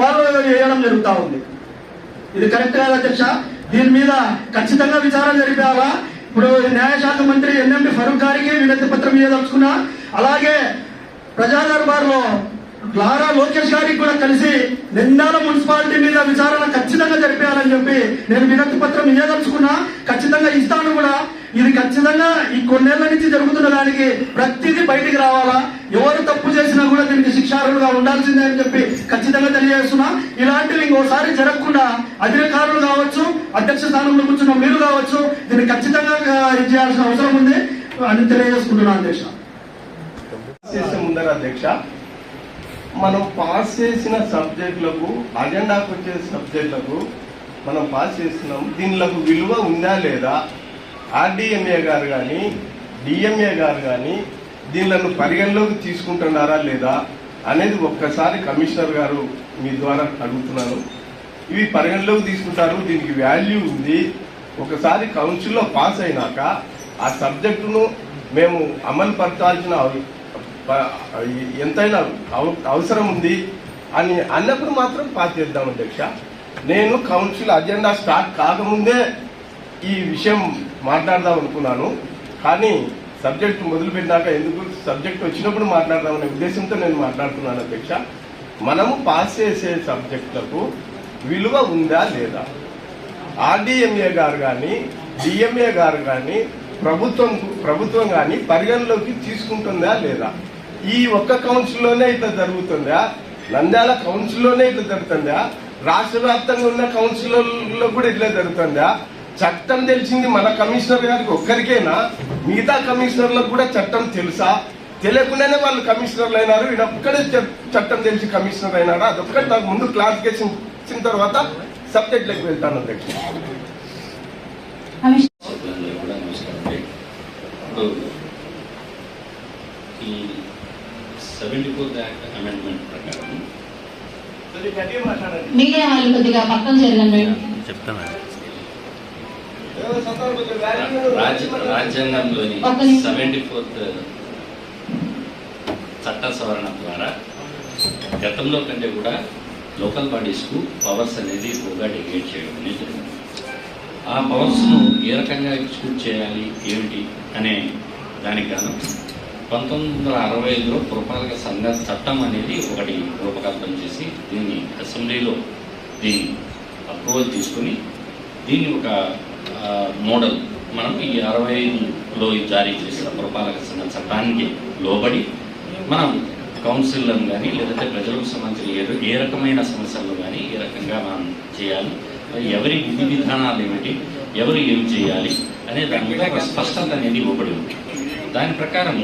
వాళ్ళు వేయడం జరుగుతూ ఉంది. ఇది కరెక్ట్ కాదు అధ్యక్ష. దీని మీద ఖచ్చితంగా విచారణ జరిపాలా ఇప్పుడు న్యాయశాఖ మంత్రి ఎన్ఎండి ఫరూక్ గారికి వినతి పత్రం ఇవ్వదలుచుకున్నా అలాగే ప్రజా దర్బార్లో లారా లోకేష్ గారికి కూడా కలిసి నిందాల మున్సిపాలిటీ మీద విచారణ ఖచ్చితంగా జరిపేయాలని చెప్పి నేను వినతి పత్రం ఇవ్వదలుచుకున్నా ఖచ్చితంగా ఇస్తాను కూడా. ఇది ఖచ్చితంగా ఈ కొన్నేళ్ళ నుంచి జరుగుతున్న దానికి ప్రతిదీ బయటికి రావాలా? ఎవరు తప్పు చేసినా కూడా దీనికి శిక్షార్హులుగా ఉండాల్సిందే అని చెప్పి ఖచ్చితంగా తెలియజేస్తున్నా. ఇలాంటివి ఇంకోసారి జరగకుండా అధికారులు కావచ్చు అధ్యక్ష స్థానంలో కూర్చున్న మీరు కావచ్చు దీన్ని ఖచ్చితంగా ఇది చేయాల్సిన అవసరం ఉంది అని తెలియజేసుకుంటున్నా అధ్యక్ష. చేసే ముందర అధ్యక్ష మనం పాస్ చేసిన సబ్జెక్టులకు అజెండాకు వచ్చే సబ్జెక్టులకు మనం పాస్ చేస్తున్నాం. దీనిలకు విలువ ఉందా లేదా? ఆర్డిఎంఏ గారు కానీ డిఎంఏ గారు కానీ దీనిలను పరిగణలోకి తీసుకుంటున్నారా లేదా అనేది ఒక్కసారి కమిషనర్ గారు మీ ద్వారా అడుగుతున్నాను ఇవి పరిగణలోకి తీసుకుంటారు. దీనికి వాల్యూ ఉంది. ఒకసారి కౌన్సిల్లో పాస్ అయినాక ఆ సబ్జెక్టును మేము అమలు పరచాల్సిన ఎంతైనా అవ- అవసరం ఉంది అని అన్నప్పుడు మాత్రం పాస్ చేద్దాం అధ్యక్ష. నేను కౌన్సిల్ అజెండా స్టార్ట్ కాకముందే ఈ విషయం మాట్లాడదాం అనుకున్నాను. కానీ సబ్జెక్ట్ మొదలు పెట్టినాక ఎందుకు సబ్జెక్ట్ వచ్చినప్పుడు మాట్లాడదామనే ఉద్దేశంతో నేను మాట్లాడుతున్నాను అధ్యక్ష. మనము పాస్ చేసే సబ్జెక్టులకు విలువ ఉందా లేదా? ఆర్డీఎంఏ గారు కానీ డిఎంఏ గారు కానీ ప్రభుత్వం ప్రభుత్వం కానీ పరిగణలోకి తీసుకుంటుందా లేదా? ఈ ఒక్క కౌన్సిల్లోనే ఇట్లా జరుగుతుందా? నంద్యాల కౌన్సిల్లోనే ఇట్లా జరుగుతుందా? రాష్ట్ర వ్యాప్తంగా ఉన్న కౌన్సిల్లో కూడా ఇట్లా జరుగుతుందా? చట్టం తెలిసింది మన కమిషనర్ గారికి ఒక్కరికేనా? మిగతా కమిషనర్లకు కూడా చట్టం తెలుసా? తెలియకుండానే వాళ్ళు కమిషనర్లు అయినారు. ఈయన ఒక్కడే చట్టం తెలిసి కమిషనర్ అయినారా అదొక్కటి నాకు ముందు క్లారిఫికేషన్ ఇచ్చిన తర్వాత సబ్జెక్ట్లకు వెళ్తాను అధ్యక్ష. సభ్యులందరూ కూడా నమస్కారం అండి ఇప్పుడు ఈ సెవెంటీ ఫోర్త్ యాక్ట్ అమెండ్మెంట్ ప్రకారం మీడియా వాళ్ళు కొద్దిగా పక్కన జరగండి. రాజ్య రాజ్యాంగంలోని. సెవెంటీ ఫోర్త్ చట్ట సవరణ ద్వారా గతంలో కంటే కూడా లోకల్ బాడీస్కు పవర్స్ అనేది ఎక్కువగా డెలిగేట్ చేయడం అనేది జరిగింది ఆ పవర్స్ను ఏ రకంగా ఎగ్జిక్యూట్ చేయాలి ఏమిటి అనే దానికి గాను పంతొమ్మిది వందల అరవై ఐదులో పురపాలక సంఘ చట్టం అనేది ఒకటి రూపకల్పన చేసి దీన్ని అసెంబ్లీలో దీన్ని అప్రూవల్ తీసుకుని దీన్ని ఒక మోడల్ మనం ఈ అరవై ఐదులో జారీ చేసిన పురపాలక సంఘ చట్టానికి లోబడి మనం కౌన్సిల్లను కానీ లేదంటే ప్రజలకు సంబంధించిన ఏ ఏ రకమైన సమస్యలు కానీ ఏ రకంగా మనం చేయాలి ఎవరి విధి విధానాలు ఏమిటి ఎవరు ఏమి చేయాలి అనే దాని మీద ఒక స్పష్టత అనేది ఇవ్వబడి ఉంది. దాని ప్రకారం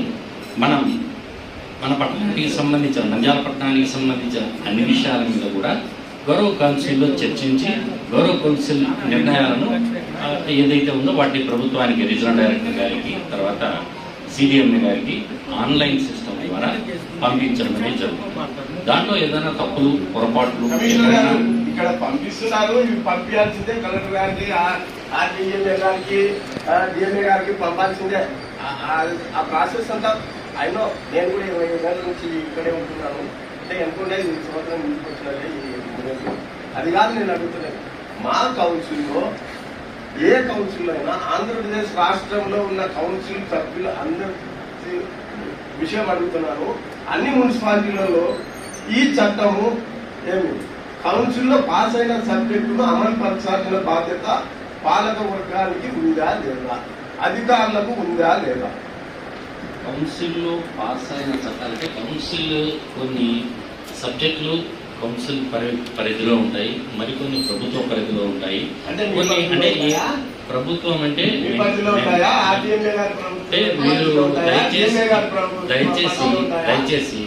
మనం మన పట్టణానికి సంబంధించిన నంద్యాల పట్టణానికి సంబంధించిన అన్ని విషయాల మీద కూడా గౌరవ కౌన్సిల్లో చర్చించి గౌరవ కౌన్సిల్ నిర్ణయాలను ఏదైతే ఉందో వాటిని ప్రభుత్వానికి రీజనల్ డైరెక్టర్ గారికి తర్వాత సిడిఎంఏ గారికి ఆన్లైన్ సిస్టమ్ ద్వారా పంపించడం అనేది జరుగుతుంది. దాంట్లో ఏదైనా తప్పులు పొరపాట్లు ఇక్కడ పంపిస్తున్నారు పంపించాల్సిందే. కలెక్టర్ గారికి ఆర్టీఎంఏ గారికి డిఎంఏ గారికి పంపాల్సిందే. ఆ- ప్రాసెస్ అంతా అయినో నేను కూడా ఇరవై ఏళ్ళ నుంచి ఇక్కడే ఉంటున్నాను. అంటే ఈ సంవత్సరం ఇంటికి వచ్చినట్లే ఈ అది కాదు నేను అడుగుతున్నాను మా కౌన్సిల్లో ఏ కౌన్సిల్ అయినా ఆంధ్రప్రదేశ్ రాష్ట్రంలో ఉన్న కౌన్సిల్ సభ్యులు అందరి విషయం అడుగుతున్నాను అన్ని మున్సిపాలిటీలలో ఈ చట్టము ఏమి? కౌన్సిల్లో పాస్ అయిన సబ్జెక్టును అమలు పరచాల్సిన బాధ్యత పాలక వర్గానికి ఉందా లేదా? అధికారులకు ఉందా లేదా? కౌన్సిల్లో పాస్ అయిన చట్టాలంటే కౌన్సిల్ కొన్ని సబ్జెక్టులు కౌన్సిల్ పరి పరిధిలో ఉంటాయి మరికొన్ని ప్రభుత్వ పరిధిలో ఉంటాయి కొన్ని అంటే? ప్రభుత్వం అంటే ప్రభుత్వం మీరు? దయచేసి ప్రభుత్వం దయచేసి? దయచేసి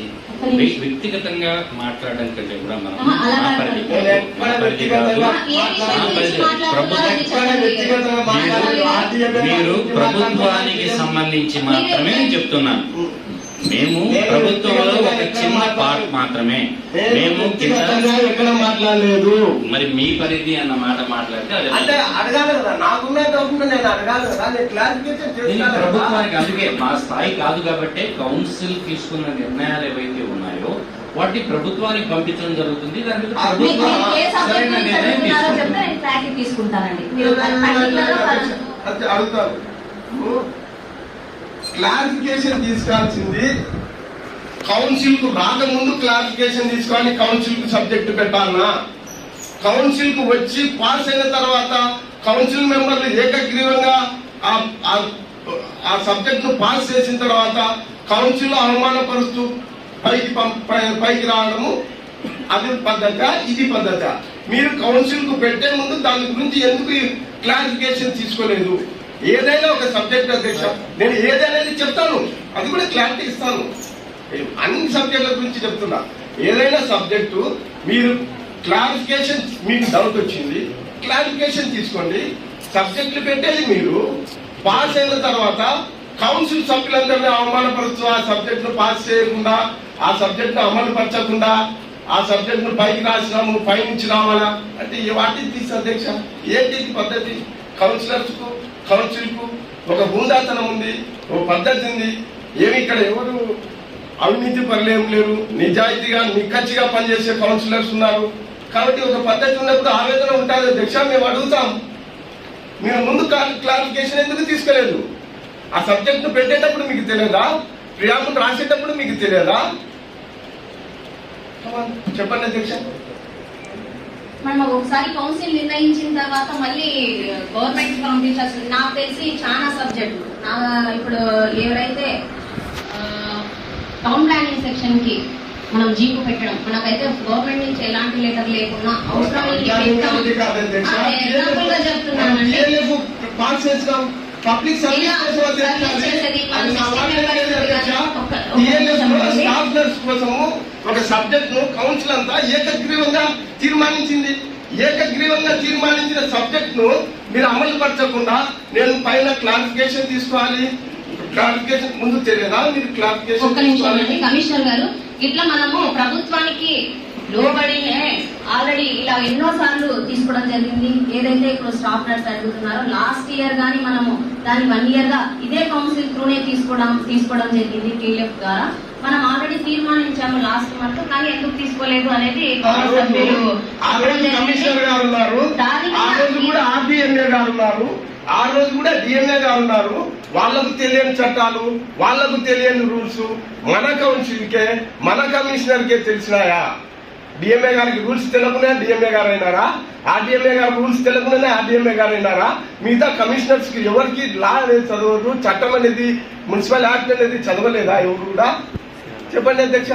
వ్యక్తిగతంగా మాట్లాడడం కంటే కూడా మనం మా. పరిధి పరిధి కాదు మా పరిధి. ఆర్టీఎంఏ మీరు ప్రభుత్వానికి. సంబంధించి మాత్రమే చెప్తున్నాను మేము ప్రభుత్వంలో మాత్రమే నేను మేము ఎక్కడ మాట్లాడలేదు మరి మీ పరిధి అన్న మాట మాట్లాడితే అంటే అడగాలి కదా నాకున్న డౌట్ నేను అడగాలి కదా నేను క్లారిఫికేషన్ చేస్తాను. ప్రభుత్వానికి అందుకే మా స్థాయి కాదు కాబట్టి కౌన్సిల్ తీసుకున్న నిర్ణయాలు ఏవైతే ఉన్నాయో వాటిని ప్రభుత్వానికి పంపించడం జరుగుతుంది దాని మీద ప్రభుత్వం తీసుకుంటానండి అడుగుతాను క్లారిఫికేషన్ తీసుకోవాల్సింది కౌన్సిల్కు రాకముందు క్లారిఫికేషన్ తీసుకోవాలి కౌన్సిల్కు సబ్జెక్ట్ పెట్టాలనా కౌన్సిల్కు వచ్చి పాస్ అయిన తర్వాత కౌన్సిల్ మెంబర్లు ఏకగ్రీవంగా ఆ- ఆ- ఆ సబ్జెక్ట్ను పాస్ చేసిన తర్వాత కౌన్సిల్ అవమానపరుస్తూ పైకి పై- పైకి రావడము అది పద్ధత ఇది పద్ధత. మీరు కౌన్సిల్కు పెట్టే ముందు దాని గురించి ఎందుకు క్లారిఫికేషన్ తీసుకోలేదు? ఏదైనా ఒక సబ్జెక్ట్ అధ్యక్ష నేను ఏదైనా చెప్తాను అది కూడా క్లారిటీ ఇస్తాను. అన్ని సబ్జెక్టుల గురించి చెప్తున్నా. ఏదైనా సబ్జెక్టు మీరు క్లారిఫికేషన్ మీకు డౌట్ వచ్చింది క్లారిఫికేషన్ తీసుకోండి. సబ్జెక్టులు పెట్టేది మీరు. పాస్ అయిన తర్వాత కౌన్సిల్ సభ్యులందరినీ అవమానపరచు ఆ సబ్జెక్టును పాస్ చేయకుండా ఆ సబ్జెక్టును అమలుపరచకుండా ఆ సబ్జెక్టును పైకి రాసినాము పై నుంచి రావాలా? అంటే ఈ వాటిని తీసి అధ్యక్ష ఏంటి పద్ధతి? కౌన్సిలర్స్కు కౌన్సిల్కు ఒక హుందాతనం ఉంది ఒక పద్ధతి ఉంది. ఏమి ఇక్కడ ఎవరు అవినీతి పనులు ఏం లేరు. నిజాయితీగా నిక్కచ్చిగా పనిచేసే కౌన్సిలర్స్ ఉన్నారు. కాబట్టి ఒక పద్ధతి ఉన్నప్పుడు ఆవేదన ఉంటుంది అధ్యక్ష మేము అడుగుతాం. మీరు ముందు క్లారిఫికేషన్ ఎందుకు తీసుకోలేదు? ఆ సబ్జెక్ట్ పెట్టేటప్పుడు మీకు తెలియదా? ప్రియాములు రాసేటప్పుడు మీకు తెలియదా? చెప్పండి అధ్యక్ష మనం ఒకసారి కౌన్సిల్ నిర్ణయించిన తర్వాత మళ్ళీ గవర్నమెంట్ పంపించాల్సింది. నాకు తెలిసి చాలా సబ్జెక్టులు నా ఇప్పుడు ఎవరైతే టౌన్ ప్లానింగ్ సెక్షన్కి మనం జీపు పెట్టడం. మనకైతే గవర్నమెంట్ నుంచి ఎలాంటి లెటర్ లేకుండా అవసరం example గా చెప్తున్నానండి. పబ్లిక్ సర్వీస్ కోసం ఒక సబ్జెక్ట్ను కౌన్సిల్ అంతా ఏకగ్రీవంగా తీర్మానించింది. ఏకగ్రీవంగా తీర్మానించిన సబ్జెక్ట్ను మీరు అమలు పరచకుండా నేను పైన క్లారిఫికేషన్ తీసుకోవాలి. క్లారిఫికేషన్ ముందు తెలియదా? మీరు ఒక్క నిమిషం కమిషనర్ గారు ఇట్లా మనము ప్రభుత్వానికి లోబడినే ఆల్రెడీ ఇలా ఎన్నో సార్లు తీసుకోవడం జరిగింది. ఏదైతే ఇప్పుడు స్టాఫ్ నర్స్ అడుగుతున్నారో లాస్ట్ ఇయర్ గానీ మనము దాని వన్ ఇయర్గా ఇదే కౌన్సిల్ త్రూనే తీసుకోవడం తీసుకోవడం జరిగింది టీఎఫ్ ద్వారా. మనం ఆల్రెడీ తీర్మానించాము లాస్ట్ మంత్ కానీ ఎందుకు తీసుకోలేదు అనేది సభ్యులు దానికి ఆ రోజు కూడా ఆర్డీఎంఏ గారు ఉన్నారు డిఎంఏ గారు ఉన్నారు. వాళ్ళకు తెలియని చట్టాలు వాళ్ళకు తెలియని రూల్స్ మన కౌన్సిల్కే మన కమిషనర్కే తెలిసినాయా? డిఎంఏ గారికి రూల్స్ తెలియకునే డిఎంఏ గారు అయినారా ఆర్డీఎంఏ గారు రూల్స్ తెలియకునే ఆర్డీఎంఏ గారు అయినారా మిగతా కమిషనర్స్కి ఎవరికి లా అనేది చదవరు చట్టం అనేది మున్సిపల్ యాక్ట్ అనేది చదవలేదా ఎవరు కూడా? చెప్పండి అధ్యక్ష.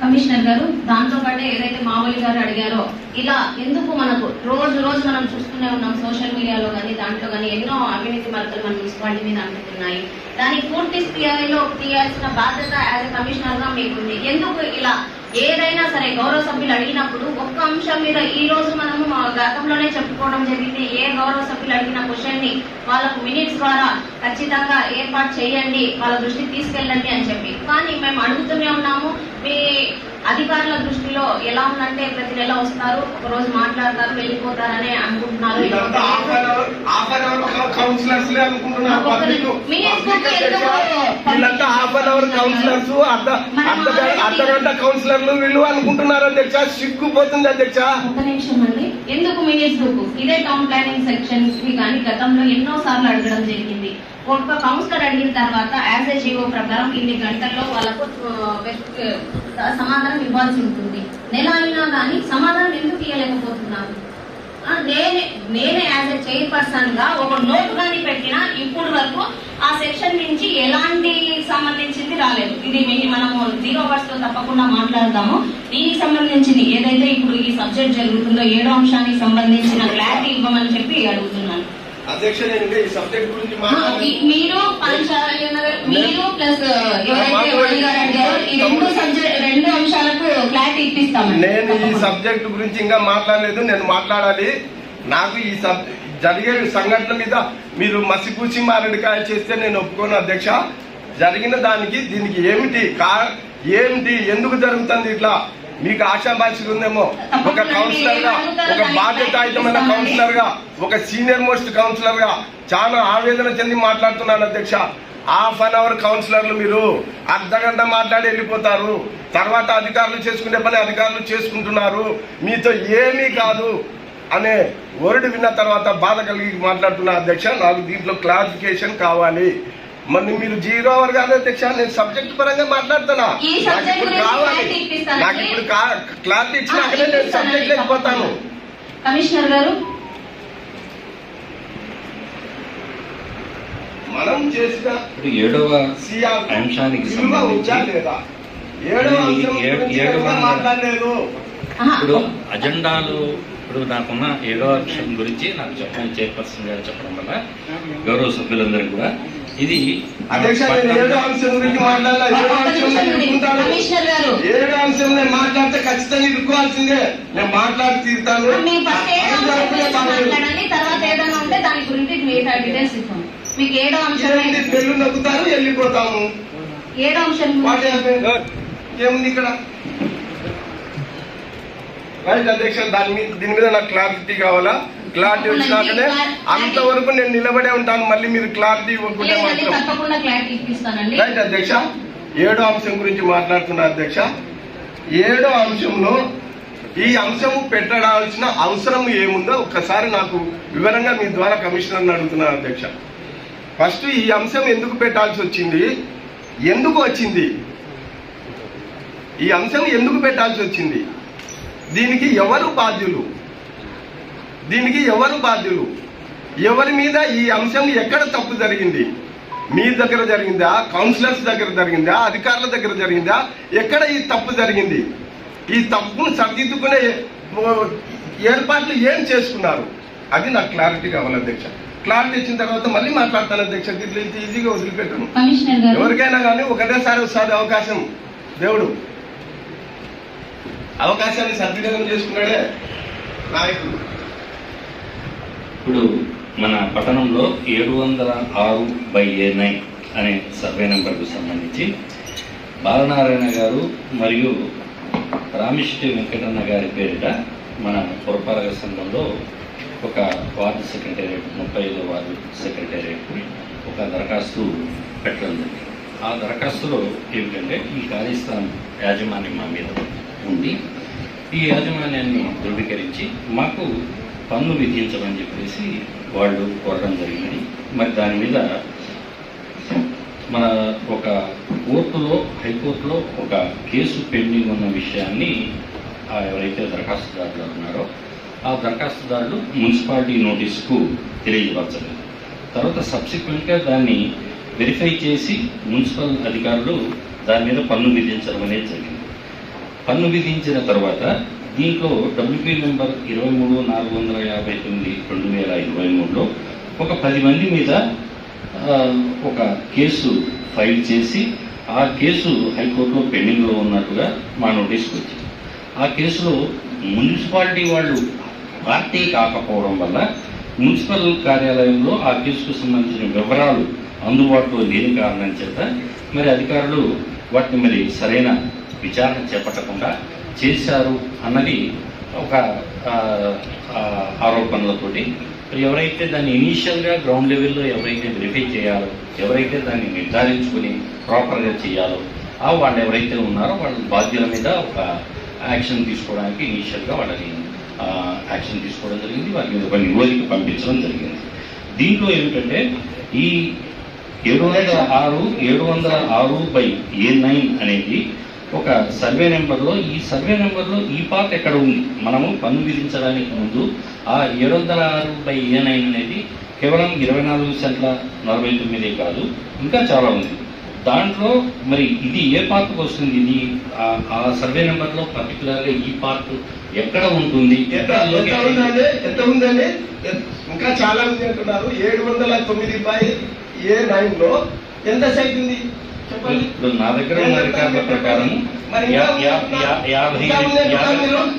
కమిషనర్ గారు దాంతో పాటే ఏదైతే మామూలు గారు అడిగారో ఇలా ఎందుకు మనకు రోజు రోజు మనం చూస్తూనే ఉన్నాం సోషల్ మీడియాలో కానీ దాంట్లో కానీ ఎన్నో అవినీతి మరకలు మన మున్సిపాలిటీ మీద అంటున్నాయి దానికి పూర్తి స్థాయిలో తీయాల్సిన బాధ్యత యాజ్ కమిషనర్గా మీకుంది. ఎందుకు ఇలా ఏదైనా సరే గౌరవ సభ్యులు అడిగినప్పుడు ఒక్క అంశం మీద ఈ రోజు మనము మా గతంలోనే చెప్పుకోవడం జరిగింది. ఏ గౌరవ సభ్యులు అడిగిన క్వశ్చన్ని వాళ్ళకు మినిట్స్ ద్వారా ఖచ్చితంగా ఏర్పాటు చేయండి వాళ్ళ దృష్టికి తీసుకెళ్ళండి అని చెప్పి. కానీ మేము అడుగుతూనే ఉన్నాము మీ అధికారుల దృష్టిలో ఎలా ఉందంటే ప్రతి నెల వస్తారు ఒక రోజు మాట్లాడతారు వెళ్ళిపోతారనే అనుకుంటున్నారు. హాఫ్ అన్ అవర్ కౌన్సిలర్స్ అనుకుంటున్నారు. ఒక్క అవర్ కౌన్సిలర్స్ అర్ధ అర్ధ అర్ధ గంట కౌన్సిలర్లు వీళ్ళు అనుకుంటున్నారు అధ్యక్ష. సిగ్గుపోతుంది అధ్యక్ష. ఒక్క నిమిషం అండి. ఎందుకు మినిట్స్ బుక్ ఇదే టౌన్ ప్లానింగ్ సెక్షన్ కానీ గతంలో ఎన్నో సార్లు అడగడం జరిగింది. ఒక కౌన్సిలర్ అడిగిన తర్వాత యాజ్ ఏ జీవో ప్రకారం ఇన్ని గంటల్లో వాళ్ళకు సమాధానం ఇవ్వాల్సి ఉంటుంది. నెల అయినా కానీ సమాధానం ఎందుకు ఇవ్వలేకపోతున్నారు? నేనే నేనే యాజ్ ఎ చైర్పర్సన్గా ఒక నోట్ కానీ పెట్టినా ఇప్పుడు వరకు ఆ సెక్షన్ నుంచి ఎలాంటి సంబంధించింది రాలేదు. ఇది మనము జీరో వర్స్లో తప్పకుండా మాట్లాడతాము దీనికి సంబంధించింది ఏదైతే ఇప్పుడు ఈ సబ్జెక్ట్ జరుగుతుందో ఏడో అంశానికి సంబంధించిన క్లారిటీ ఇవ్వమని చెప్పి అడుగుతున్నాను. ఈ సబ్జెక్ట్ గురించి మీరు మీరు ప్లస్ రెండు సబ్జెక్ట్ రెండు అంశాలకు క్లారిటీ ఇప్పిస్తామండి. నేను ఈ. సబ్జెక్ట్ గురించి ఇంకా మాట్లాడలేదు నేను మాట్లాడాలి. నాకు ఈ సబ్ జరిగే సంఘటన మీద మీరు మసిపూసి మారేడుకాయ చేస్తే నేను ఒప్పుకోను అధ్యక్ష. జరిగిన దానికి దీనికి ఏమిటి కా ఏమిటి ఎందుకు జరుగుతుంది ఇట్లా? మీకు ఆశాభాషలు ఉందేమో ఒక కౌన్సిలర్గా ఒక బాధ్యతాయుతమైన కౌన్సిలర్గా ఒక సీనియర్ మోస్ట్ కౌన్సిలర్గా చాలా ఆవేదన చెంది మాట్లాడుతున్నాను అధ్యక్ష. హాఫ్ అన్ అవర్ కౌన్సిలర్లు మీరు. అర్ధ గంట మాట్లాడి వెళ్ళిపోతారు. తర్వాత అధికారులు చేసుకునే పని అధికారులు చేసుకుంటున్నారు. మీతో ఏమీ కాదు అనే వర్డ్ విన్న తర్వాత బాధ కలిగి మాట్లాడుతున్న అధ్యక్ష. నాకు దీంట్లో క్లారిఫికేషన్ కావాలి. మరి మీరు జీరో అవర్ కాదు అధ్యక్ష నేను సబ్జెక్ట్ పరంగా మాట్లాడుతున్నా. ఈ నాకు ఇప్పుడు గురించి కావాలి. నాకు ఇప్పుడు క్లారిటీ ఇచ్చినాకనే నేను సబ్జెక్ట్ లేకపోతాను. కమిషనర్ గారు. మనం చేసిన ఏడవ సిఆర్ అంశానికి ఏడవ మాట్లాడలేదు. ఇప్పుడు అజెండాలు ఇప్పుడు నాకున్న ఏడో అంశం గురించి నాకు చెప్పడం చైర్పర్సన్ గారు చెప్పడం వల్ల గౌరవ సభ్యులందరూ కూడా ఇది ఏడో అంశం నేను మాట్లాడితే ఖచ్చితంగా ఇరుక్కోవాల్సిందే. నేను మాట్లాడి తీరుతాను. మీకు ఏడో అంశం పెళ్ళు నొక్కుతారు వెళ్ళిపోతాము. ఏడో అంశం? ఏముంది ఇక్కడ? రైట్ అధ్యక్ష దాని మీద దీని మీద నాకు క్లారిటీ కావాలా? క్లారిటీ వచ్చినాకనే అంతవరకు నేను నిలబడే ఉంటాను మళ్ళీ మీరు క్లారిటీ ఇవ్వకుంటే మాత్రం. రైట్ అధ్యక్ష? ఏడో అంశం గురించి మాట్లాడుతున్నా అధ్యక్ష. ఏడో అంశంలో ఈ అంశం పెట్టడాల్సిన అవసరం ఏముందో ఒక్కసారి నాకు వివరంగా మీ ద్వారా కమిషనర్ని అడుగుతున్నాను అధ్యక్ష. ఫస్ట్ ఈ అంశం ఎందుకు పెట్టాల్సి వచ్చింది? ఎందుకు వచ్చింది? ఈ అంశం ఎందుకు పెట్టాల్సి వచ్చింది? దీనికి ఎవరు బాధ్యులు? దీనికి ఎవరు బాధ్యులు? ఎవరి మీద ఈ అంశం ఎక్కడ తప్పు జరిగింది? మీ దగ్గర జరిగిందా? కౌన్సిలర్స్ దగ్గర జరిగిందా? అధికారుల దగ్గర జరిగిందా? ఎక్కడ ఈ తప్పు జరిగింది? ఈ తప్పును సరిదిద్దుకునే ఏర్పాట్లు ఏం చేసుకున్నారు? అది నాకు క్లారిటీ కావాలి అధ్యక్ష. క్లారిటీ ఇచ్చిన తర్వాత మళ్ళీ మాట్లాడతాను అధ్యక్ష. ఇట్లా ఇంత ఈజీగా వదిలిపెట్టను. ఎవరికైనా కానీ ఒకటేసారి వస్తుంది అవకాశం. దేవుడు అవకాశాన్ని సద్వినియోగం చేసుకున్నాడే నాయకుడు. ఇప్పుడు మన పట్టణంలో ఏడు వందల ఆరు బై ఏ నైన్ అనే సర్వే నెంబర్కు సంబంధించి బాలనారాయణ గారు మరియు రామిష్టి వెంకటన్న గారి పేరిట మన పురపాలక సంఘంలో ఒక వార్డు సెక్రటేరియట్ ముప్పై ఐదో వార్డు సెక్రటేరియట్ ఒక దరఖాస్తు పెట్టడం జరిగింది. ఆ దరఖాస్తులో ఏమిటంటే ఈ ఖాళీ యాజమాన్యం మా మీద ఉండి ఈ యాజమాన్యాన్ని ధృవీకరించి మాకు పన్ను విధించమని చెప్పేసి వాళ్ళు కోరడం జరిగింది. మరి దాని మీద మన ఒక కోర్టులో హైకోర్టులో ఒక కేసు పెండింగ్ ఉన్న విషయాన్ని ఆ ఎవరైతే దరఖాస్తుదారులు ఉన్నారో ఆ దరఖాస్తుదారులు మున్సిపాలిటీ నోటీస్కు తెలియజపరచలేదు తర్వాత సబ్సిక్వెంట్గా దాన్ని వెరిఫై చేసి మున్సిపల్ అధికారులు దాని మీద పన్ను విధించడం అనేది జరిగింది. పన్ను విధించిన తర్వాత దీంట్లో డబ్ల్యూపీ నెంబర్ ఇరవై మూడు నాలుగు వందల యాభై తొమ్మిది రెండు వేల ఇరవై మూడులో ఒక పది మంది మీద ఒక కేసు ఫైల్ చేసి ఆ కేసు హైకోర్టులో పెండింగ్లో ఉన్నట్టుగా మా నోటీస్కి వచ్చింది. ఆ కేసులో మున్సిపాలిటీ వాళ్ళు పార్టీ కాకపోవడం వల్ల మున్సిపల్ కార్యాలయంలో ఆ కేసుకు సంబంధించిన వివరాలు అందుబాటులో లేని కారణం చేత మరి అధికారులు వాటిని మరి సరైన విచారణ చేపట్టకుండా చేశారు అన్నది ఒక ఆరోపణలతోటి. మరి ఎవరైతే దాన్ని ఇనీషియల్గా గ్రౌండ్ లెవెల్లో ఎవరైతే వెరిఫై చేయాలో ఎవరైతే దాన్ని నిర్ధారించుకుని ప్రాపర్గా చేయాలో ఆ వాళ్ళు ఎవరైతే ఉన్నారో వాళ్ళ బాధ్యుల మీద ఒక యాక్షన్ తీసుకోవడానికి ఇనీషియల్గా వాళ్ళని యాక్షన్ తీసుకోవడం జరిగింది. వారి మీద ఒక నివేదిక పంపించడం జరిగింది. దీంట్లో ఏమిటంటే ఈ ఏడు వందల ఆరు ఏడు వందల ఆరు బై ఏ నైన్ అనేది ఒక సర్వే నెంబర్లో ఈ సర్వే నెంబర్లో ఈ పార్ట్ ఎక్కడ ఉంది? మనము పన్ను విధించడానికి ముందు ఆ ఏడు వందల ఆరు బై ఏ నైన్ అనేది కేవలం ఇరవై నాలుగు సెంట్ల నలభై తొమ్మిది కాదు ఇంకా చాలా ఉంది. దాంట్లో మరి ఇది ఏ పార్ట్కి వస్తుంది? ఇది ఆ- సర్వే నెంబర్లో పర్టికులర్గా ఈ పార్ట్ ఎక్కడ ఉంటుంది? ఎంత? ఉందండి? ఇంకా చాలా ఉంది అంటున్నారు. ఏడు వందల తొమ్మిది బై ఏ నైన్లో ఎంత సైట్ ఉంది? ఇప్పుడు నా దగ్గర ఉన్న రికార్డుల ప్రకారం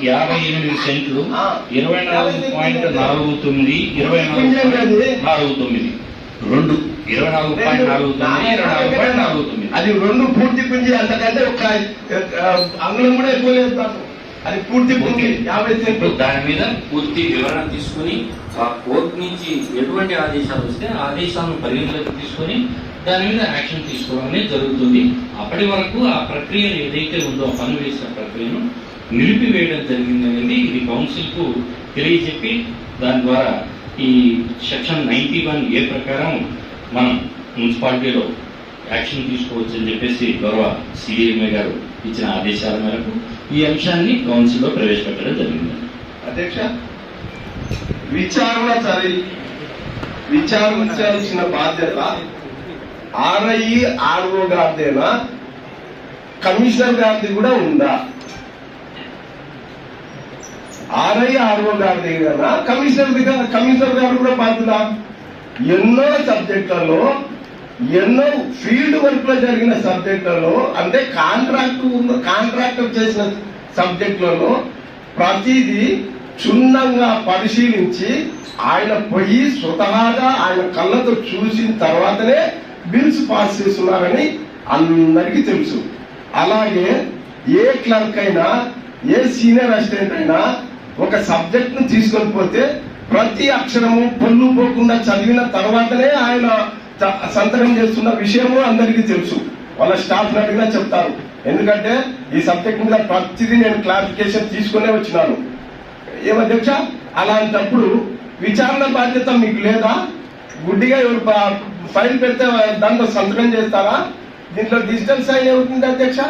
యాభై ఎనిమిది సెంట్లు. ఇరవై నాలుగు పాయింట్ నాలుగు తొమ్మిది ఇరవై నాలుగు. నాలుగు తొమ్మిది. రెండు. ఇరవై నాలుగు పాయింట్ నాలుగు తొమ్మిది ఇరవై నాలుగు పాయింట్ నాలుగు తొమ్మిది. అది రెండు పూర్తి పుంజి అంతకంటే ఒక అంగుళం కూడా ఎక్కువ లేదు అది పూర్తి పుంజి ఓకే. యాభై సెంట్లు. దాని మీద పూర్తి వివరణ తీసుకుని ఆ కోర్టు నుంచి ఎటువంటి ఆదేశాలు వస్తే ఆ ఆదేశాలను పరిగణలోకి తీసుకొని దాని మీద యాక్షన్ తీసుకోవడం జరుగుతుంది. అప్పటి వరకు ఆ ప్రక్రియ ఏదైతే ఉందో ఆ పని వేసిన ప్రక్రియను నిలిపివేయడం జరిగింది అనేది ఇది కౌన్సిల్కు తెలియజెప్పి దాని ద్వారా ఈ సెక్షన్ నైంటీ వన్ ఏ ప్రకారం మనం మున్సిపాలిటీలో యాక్షన్ తీసుకోవచ్చు అని చెప్పేసి గౌరవ సిడిఎంఏ గారు ఇచ్చిన ఆదేశాల మేరకు ఈ అంశాన్ని కౌన్సిల్లో ప్రవేశపెట్టడం జరిగింది. అధ్యక్ష విచారణ సరి విచారించాల్సిన బాధ్యత ఆర్ఐ ఆర్ఓ గారిదేనా? కమిషనర్ గారిది కూడా ఉందా? ఆర్ఐ ఆర్ఓ గారి కదా? కమిషనర్ దగ్గర కమిషనర్ గారు కూడా బాధ్యత ఎన్నో సబ్జెక్టులలో ఎన్నో ఫీల్డ్ వర్క్లో జరిగిన సబ్జెక్టులలో అంటే కాంట్రాక్ట్ కాంట్రాక్టర్ చేసిన సబ్జెక్టులలో ప్రతిదీ క్షుణ్ణంగా పరిశీలించి ఆయన పోయి స్వతహాగా ఆయన కళ్ళతో చూసిన తర్వాతనే బిల్స్ పాస్ చేస్తున్నారని అందరికీ తెలుసు. అలాగే ఏ క్లర్క్ అయినా ఏ సీనియర్ అసిస్టెంట్ అయినా ఒక సబ్జెక్ట్ను తీసుకొని పోతే ప్రతి అక్షరము పొల్లు పోకుండా చదివిన తర్వాతనే ఆయన సంతకం చేస్తున్న విషయము అందరికీ తెలుసు. వాళ్ళ స్టాఫ్ అడిగినా చెప్తారు. ఎందుకంటే ఈ సబ్జెక్ట్ మీద ప్రతిదీ నేను క్లారిఫికేషన్ తీసుకునే వచ్చినాను. ఏమధ్యక్ష అలాంటప్పుడు విచారణ బాధ్యత మీకు లేదా? గుడ్డిగా ఎవరు ఫైల్ పెడితే దాంట్లో సంతకం చేస్తారా? దీంట్లో డిజిటల్ సైన్ ఎవరుంది అధ్యక్ష?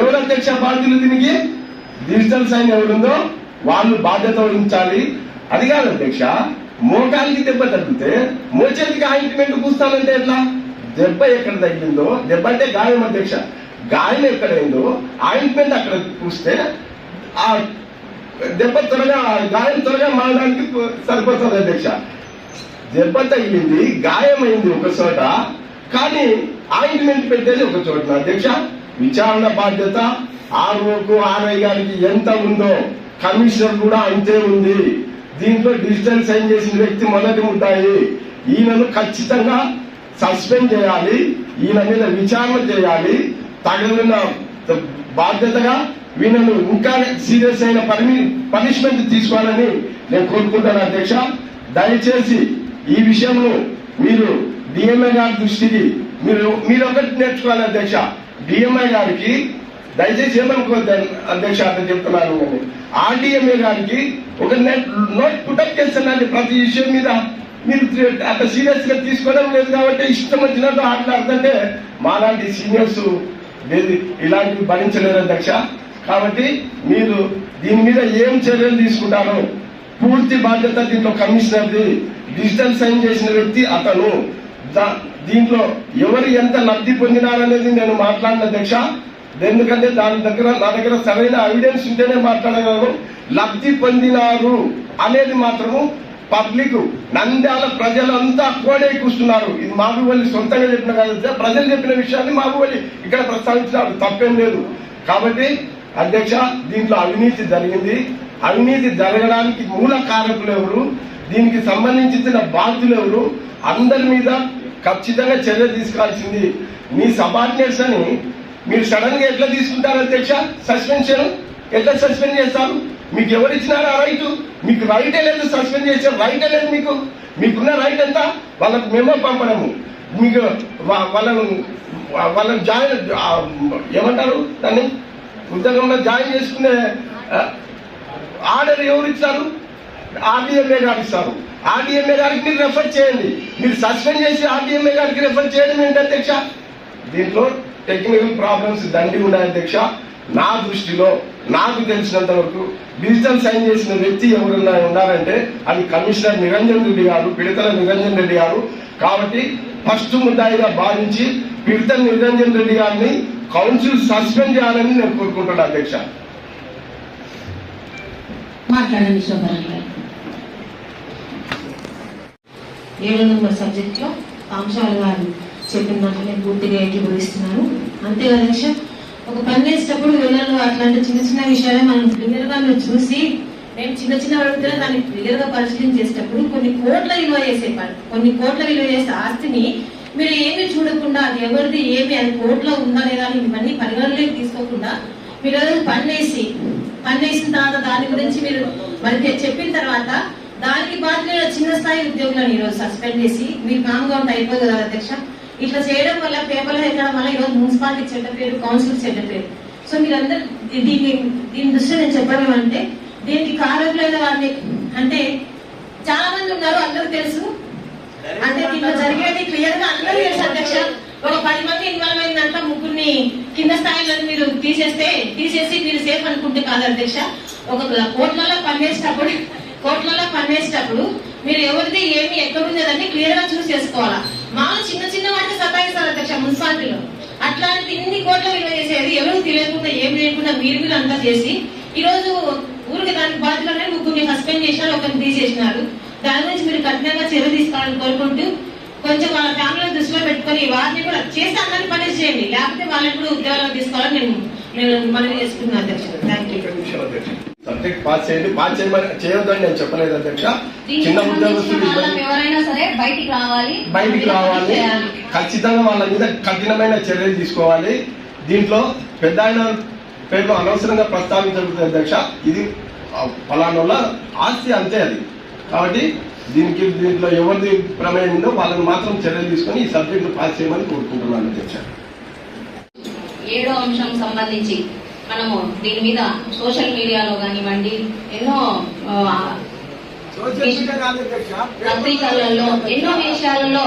ఎవరు అధ్యక్ష బాధ్యులు దీనికి? డిజిటల్ సైన్ ఎవరుందో వాళ్ళు బాధ్యత వహించాలి. అది కాదు అధ్యక్ష మోకాలికి దెబ్బ తగ్గితే మోచేతికి ఆయింట్మెంట్ పూస్తానంటే ఎట్లా? దెబ్బ ఎక్కడ తగ్గిందో దెబ్బ అంటే గాయం అధ్యక్ష. గాయం ఎక్కడైందో ఆయింట్మెంట్ అక్కడ పూస్తే ఆ దెబ్బ త్వరగా గాయం త్వరగా మారడానికి సరిపోతుంది అధ్యక్ష. దెబ్బ తగిలింది గాయమైంది ఒక చోట. కానీ ఆయింట్మెంట్ పెట్టేది ఒక చోట. అధ్యక్ష విచారణ బాధ్యత ఆర్ఓకు ఆర్ఐ గారికి ఎంత ఉందో కమిషనర్ కూడా అంతే ఉంది. దీంట్లో డిజిటల్ సైన్ చేసిన వ్యక్తి మొదటి ఉంటాయి ఈయనను ఖచ్చితంగా సస్పెండ్ చేయాలి. ఈయన మీద విచారణ చేయాలి. తగిన బాధ్యతగా వీళ్ళను ఇంకా సీరియస్ అయిన పని పనిష్మెంట్ తీసుకోవాలని నేను కోరుకుంటాను అధ్యక్ష. దయచేసి ఈ విషయంలో మీరు డిఎంఏ గారి దృష్టికి మీరు మీరు ఒకటి నేర్చుకోవాలి అధ్యక్ష. డిఎంఐ గారికి దయచేసి ఏమనుకోవద్దు అధ్యక్ష అంత చెప్తున్నాను నేను ఆర్డిఎంఏ గారికి ఒక నెట్ నోట్ పుటప్ చేస్తున్నాను ప్రతి విషయం మీద. మీరు అంత సీరియస్గా తీసుకోవడం లేదు కాబట్టి ఇష్టం వచ్చినట్టు ఆటలాడుతుంటే మాలాంటి సీనియర్స్ లేదు ఇలాంటివి భరించలేరు అధ్యక్ష. కాబట్టి మీరు దీని మీద ఏం చర్యలు తీసుకుంటారో పూర్తి బాధ్యత దీంట్లో కమిషనర్ది డిజిటల్ సైన్ చేసిన వ్యక్తి అతను. దా- దీంట్లో ఎవరు ఎంత లబ్ధి పొందినారనేది నేను మాట్లాడిన అధ్యక్ష ఎందుకంటే దాని దగ్గర నా దగ్గర సరైన ఎవిడెన్స్ ఉంటేనే మాట్లాడగలను. లబ్ధి పొందినారు అనేది మాత్రము పబ్లిక్ నంద్యాల ప్రజలంతా కోడే కూస్తున్నారు. ఇది మాబువల్లి సొంతంగా చెప్పిన కాదు. ప్రజలు చెప్పిన విషయాన్ని మాబువల్లి ఇక్కడ ప్రస్తావించినారు. తప్పేం లేదు. కాబట్టి అధ్యక్ష దీంట్లో అవినీతి జరిగింది. అవినీతి జరగడానికి మూల కారకులు ఎవరు? దీనికి సంబంధించిన బాధ్యులు ఎవరు? అందరి మీద ఖచ్చితంగా చర్య తీసుకోవాల్సింది. మీ సబార్డినేట్స్ అని మీరు సడన్గా ఎట్లా తీసుకుంటారు అధ్యక్ష? సస్పెన్షన్? ఎట్లా సస్పెండ్ చేస్తారు? మీకు ఎవరు ఇచ్చినారు ఆ రైట్ మీకు రైటే లేదు సస్పెండ్ చేసే రైటే లేదు మీకు. మీకున్న రైట్ ఎంత? వాళ్ళకు మేమో పంపడము. మీకు వాళ్ళను వాళ్ళని జాయిన్ ఏమంటారు దాన్ని? ఉద్యోగంలో జాయిన్ చేసుకునే ఆర్డర్ ఎవరు ఇచ్చారు? ఆర్డీఎంఏ గారు ఇస్తారు. ఆర్డీఎంఏ గారికి మీరు రెఫర్ చేయండి. మీరు సస్పెండ్ చేసి ఆర్డీఎంఏ గారికి రెఫర్ చేయడం ఏంటి అధ్యక్ష? దీంట్లో టెక్నికల్ ప్రాబ్లమ్స్ దండి ఉన్నాయి అధ్యక్ష. నా దృష్టిలో నాకు తెలిసినంత వరకు డిజిటల్ సైన్ చేసిన వ్యక్తి ఎవరున్నా ఉన్నారంటే అది కమిషనర్ నిరంజన్ రెడ్డి గారు పిడతల నిరంజన్ రెడ్డి గారు. కాబట్టి ఫస్ట్ ముద్దాయిగా భావించి పిడతల నిరంజన్ రెడ్డి గారిని కౌన్సిల్ సస్పెండ్ చేయాలని నేను కోరుకుంటున్నాను అధ్యక్ష. మాట్లాడండి శోభరాణి గారు ఏడో నెంబర్ సబ్జెక్ట్లో అంశాలు గారు చెప్పిన దాంట్లో నేను పూర్తిగా ఏకీభవిస్తున్నాను అంతే లక్ష్యం ఒక పని చేసేటప్పుడు పిల్లలు అట్లాంటి చిన్న చిన్న విషయాలే మనం క్లియర్గా మీరు చూసి మేము చిన్న చిన్న అడుగుతున్నా దాన్ని క్లియర్గా పరిశీలన చేసేటప్పుడు కొన్ని కోట్ల విలువ చేసే పని కొన్ని కోట్ల విలువ చేసే ఆస్తిని మీరు ఏమి చూడకుండా అది ఎవరిది ఏమి అది కోట్లో ఉందా లేదా అని ఇవన్నీ పరిగణలోకి తీసుకోకుండా మీరు ఏదో పని వేసి పని వేసిన తర్వాత దాని గురించి మీరు మరి చెప్పిన తర్వాత దానికి బాధ్యత చిన్న స్థాయి ఉద్యోగులను ఈరోజు సస్పెండ్ చేసి మీరు కామ్గా ఉంటే అయిపోదు కదా అధ్యక్ష? ఇట్లా చేయడం వల్ల పేపర్లో ఎక్కడం వల్ల ఈరోజు మున్సిపాలిటీ చెడ్డ పేరు కౌన్సిల్ చెడ్డ పేరు. సో మీరందరూ దీన్ని దీని దృష్టి నేను చెప్పడం ఏమంటే దీనికి కారకులైన వారిని అంటే చాలా మంది ఉన్నారు అందరూ తెలుసు. అంటే దీంట్లో జరిగేది క్లియర్గా అందరూ తెలుసు అధ్యక్ష. ఒక పది మంది ఇన్వాల్వ్ అయిందంట ముగ్గురిని కింద స్థాయిలో మీరు తీసేస్తే తీసేసి మీరు సేఫ్ అనుకుంటే కాదు అధ్యక్ష. ఒక కోట్లలో పనిచేసేటప్పుడు కోట్లలో పనిచేసేటప్పుడు మీరు ఎవరిది ఏమి ఎక్కడుంది అదని క్లియర్గా చూస్ చేసుకోవాలా? మామూలు చిన్న చిన్న వాటికి సతాయిస్తారు అధ్యక్ష మున్సిపాలిటీలో. అట్లాంటి ఇన్ని కోట్ల విలువ చేసేది ఎవరు తెలియకుండా ఏం లేకుండా మీరు మీరు అంతా చేసి ఈ రోజు ఊరికి దానికి బాధ్యతలోనే ముగ్గురిని సస్పెండ్ చేసినారు ఒకరిని తీసేసినారు దాని గురించి మీరు కఠినంగా చర్య తీసుకోవాలని కోరుకుంటూ కొంచెం వాళ్ళ ఫ్యామిలీ దృష్టిలో పెట్టుకొని వారిని కూడా చేసి అందరిని పని చేయండి. లేకపోతే వాళ్ళని కూడా ఉద్యోగాలు తీసుకోవాలని నేను నేను మనవి చేసుకున్నాను అధ్యక్షుడు థ్యాంక్ యూ సబ్జెక్ట్ పాస్ చేయండి. పాస్ చేయమని చేయొద్దని నేను చెప్పలేదు అధ్యక్ష. చిన్న ఉద్యోగస్తులు బయటికి రావాలి. ఖచ్చితంగా వాళ్ళ మీద కఠినమైన చర్యలు తీసుకోవాలి. దీంట్లో పెద్ద ఆయన పేర్లు అనవసరంగా ప్రస్తావించబడుతుంది అధ్యక్ష. ఇది ఆ, ఫలానా ఆస్తి అంతే అది. కాబట్టి దీనికి దీంట్లో ఎవరిది ప్రమేయం ఉందో వాళ్ళని మాత్రం చర్యలు తీసుకొని ఈ సబ్జెక్టు పాస్ చేయమని కోరుకుంటున్నాను అధ్యక్ష. ఏడో అంశం సంబంధించి మనము దీని మీద సోషల్ మీడియాలో కానివ్వండి ఎన్నో పత్రికలలో ఎన్నో విషయాలలో